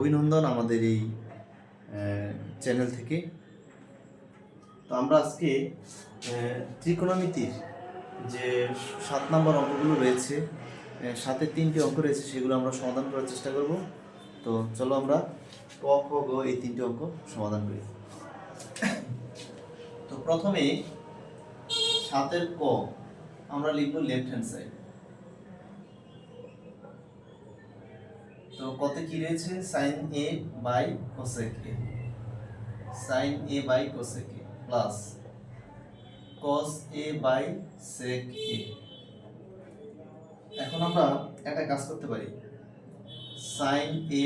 অভিনন্দন আমাদের এই চ্যানেল থেকে। তো আমরা আজকে ত্রিকোণমিতির যে সাত নম্বর অঙ্কগুলো রয়েছে সাথে তিনটি অঙ্ক রয়েছে, সেগুলো আমরা সমাধান করার চেষ্টা করব। তো চলো আমরা ক, খ, গ এই তিনটি অঙ্ক সমাধান করি। তো প্রথমে সাতের ক, আমরা লিখব লেফট হ্যান্ড সাইড তো কত কি রয়েছে? Sine A by cosec A sine A by cosec A plus cos A by sec A এখন আমরা একটা কাজ করতে পারি। সাইন এ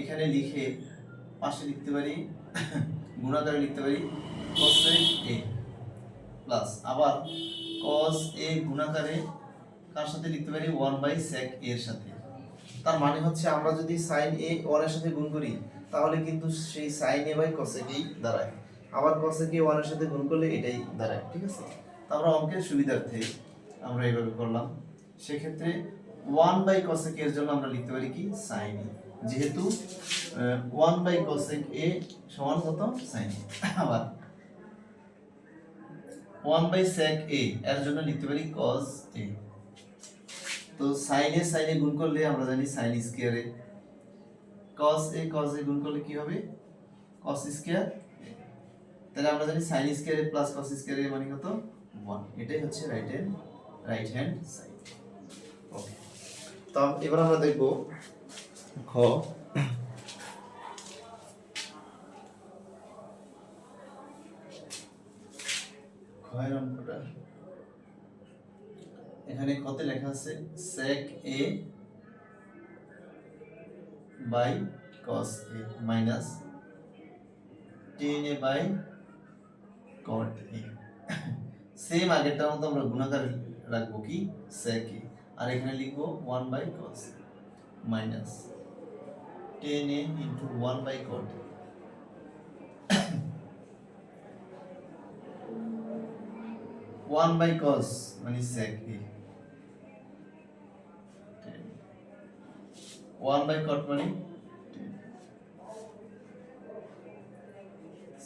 এখানে লিখে পাশে লিখতে পারি, গুণাকারে লিখতে পারি কোসেক এ প্লাস আবার কস এ গুণাকারে কার সাথে লিখতে পারি? ওয়ান বাই সেক এর সাথে। তার মানে হচ্ছে আমরা যদি সাইন এ ওয়ানের সাথে গুণ করি, তাহলে কিন্তু সেই সাইন এ বাই কসেকেই দাঁড়ায়। আবার কসেকে ওয়ানের সাথে গুণ করলে এটাই দাঁড়ায়, ঠিক আছে? তো আমরা অঙ্কের সুবিধার্থে আমরা এইভাবে করলাম। সেক্ষেত্রে ওয়ান বাই কসেক এর জন্য আমরা লিখতে পারি কি? সাইন এ যেহেতু ওয়ান বাই কসেক এ সমান কত সাইন এ আবার ওয়ান বাই সেক এ এর জন্য লিখতে পারি কস এ তো সাইনে সাইনে গুণ করলে আমরা জানি সাইন স্কয়ারে cos এ cos এ গুণ করলে কি হবে? cos স্কয়ার তাহলে আমরা জানি সাইন স্কয়ারে প্লাস cos স্কয়ারে মানে কত? 1 এটাই হচ্ছে right hand right hand side okay তো এবার আমরা দেখব খ। খয়ের অঙ্কটা এখানে কত লেখা আছে, sec a by cos a minus tan a by cot a. Same আগেরটার মতো আমরা গুণাকার রাখব কি? sec a আর এখানে লিখব 1 by cos minus tan a into 1 by cot a one by cos মানে sec a. One by cot মানে?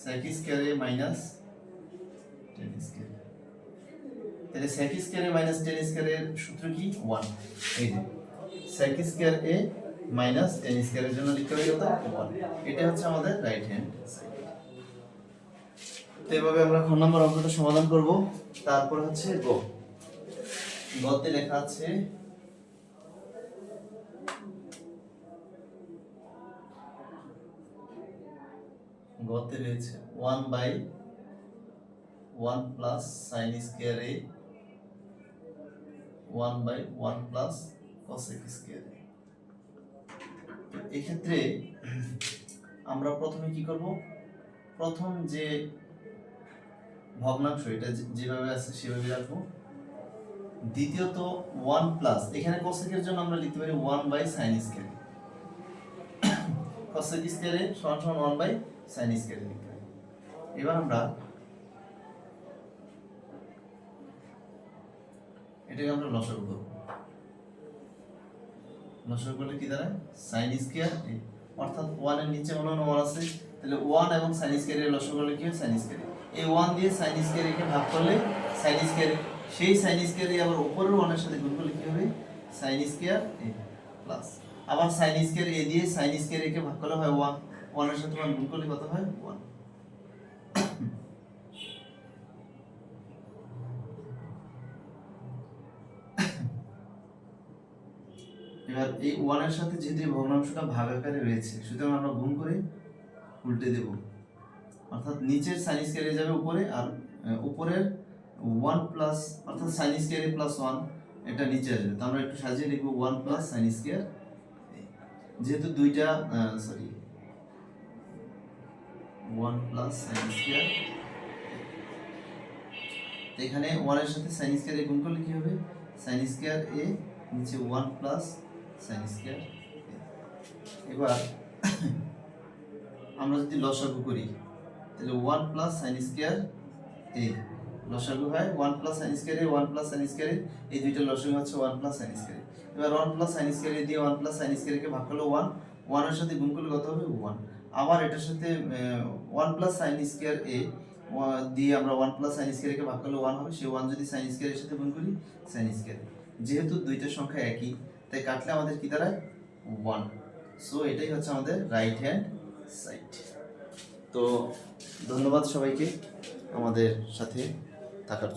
Sec square a minus tan square তাহলে sec square a minus tan square এর সূত্র কি? One এই যে, sec square a minus tan স্কয়ারের জন্য লিখতে হবে কত? ওয়ান এটা হচ্ছে আমাদের রাইট হ্যান্ড সাইড তো এভাবে আমরা খ নম্বর অঙ্কটা সমাধান করব। তারপর হচ্ছে গ গতে লেখা আছে গতে রয়েছে one by one plus sine square A one by one plus cosec square A এক্ষেত্রে আমরা প্রথমে কি করব? প্রথম যে ভগ্নাংশ, এটা যেভাবে আছে, সেভাবে রাখব। দ্বিতীয়ত ওয়ান প্লাস এখানে কোসেকের জন্য আমরা লিখতে পারি one by sine square cosec স্কোয়ারে সমান সমান ওয়ান বাই সাইন স্কোয়ারে লিখতে পারি। এবার আমরা এটাকে আমরা লসাগু করব। লসাগু করলে কি দাঁড়ায়? সাইন স্কোয়ার অর্থাৎ ওয়ানের নিচে মনে হয় ওয়ান আছে, তাহলে ওয়ান এবং সাইন স্কোয়ারের লসাগু করলে কি হয়? সাইন স্কোয়ার এই ওয়ান দিয়ে সাইন স্কোয়ারকে ভাগ করলে সাইন স্কোয়ার সেই সাইন স্কোয়ারে আবার উপরের ওয়ানের সাথে গুণ করলে কি হবে? সাইন স্কোয়ার এ প্লাস আবার সাইন স্কোয়ার এ দিয়ে সাইন স্কোয়ারকে ভাগ করলে হয় ওয়ান ওয়ানের সাথে ওয়ান গুণ করলে কত হয়? ওয়ান এবার এই ওয়ানের সাথে যেহেতু ভগ্নাংশটা ভাগ আকারে রয়েছে, সুতরাং আমরা গুণ করে উল্টে দেব। অর্থাৎ নিচের সাইন স্কোয়ারে যাবে উপরে আর উপরের ওয়ান প্লাস অর্থাৎ সাইন স্কোয়ারে প্লাস ওয়ান এটা নিচে আসবে। তো আমরা একটু সাজিয়ে লিখব ওয়ান প্লাস সাইন স্কোয়ার যেহেতু দুইটা sorry one plus sine square এখানে ওয়ানের সাথে সাইন স্কোয়ার গুণ করলে কি হবে? সাইন স্কোয়ার এ নিচে ওয়ান প্লাস সাইন স্কোয়ার এবার আমরা যদি লসাগু করি তাহলে one plus sine square A লসাগু হয় one plus sine A one plus sine square এই দুইটা লসাগু হচ্ছে ওয়ান প্লাস সাইন স্কোয়ার এবার ওয়ান প্লাস সাইন স্কোয়ার দিয়ে ওয়ান প্লাস সাইন স্কোয়ারকে ভাগ করলে ওয়ান ওয়ানের সাথে গুণ করলে কত হবে ওয়ান আবার এটার সাথে one plus sine square A দিয়ে আমরা ওয়ান প্লাস সাইন স্কোয়ারকে ভাগ করলে ওয়ান হবে, সেই ওয়ান যদি সাইন স্কোয়ারের সাথে গুণ করি সাইন স্কোয়ার যেহেতু দুইটা সংখ্যা একই, তাই কাটলে আমাদের কি দাঁড়ায়? ওয়ান সো এটাই হচ্ছে আমাদের রাইট হ্যান্ড সাইড তো ধন্যবাদ সবাইকে আমাদের সাথে থাকার।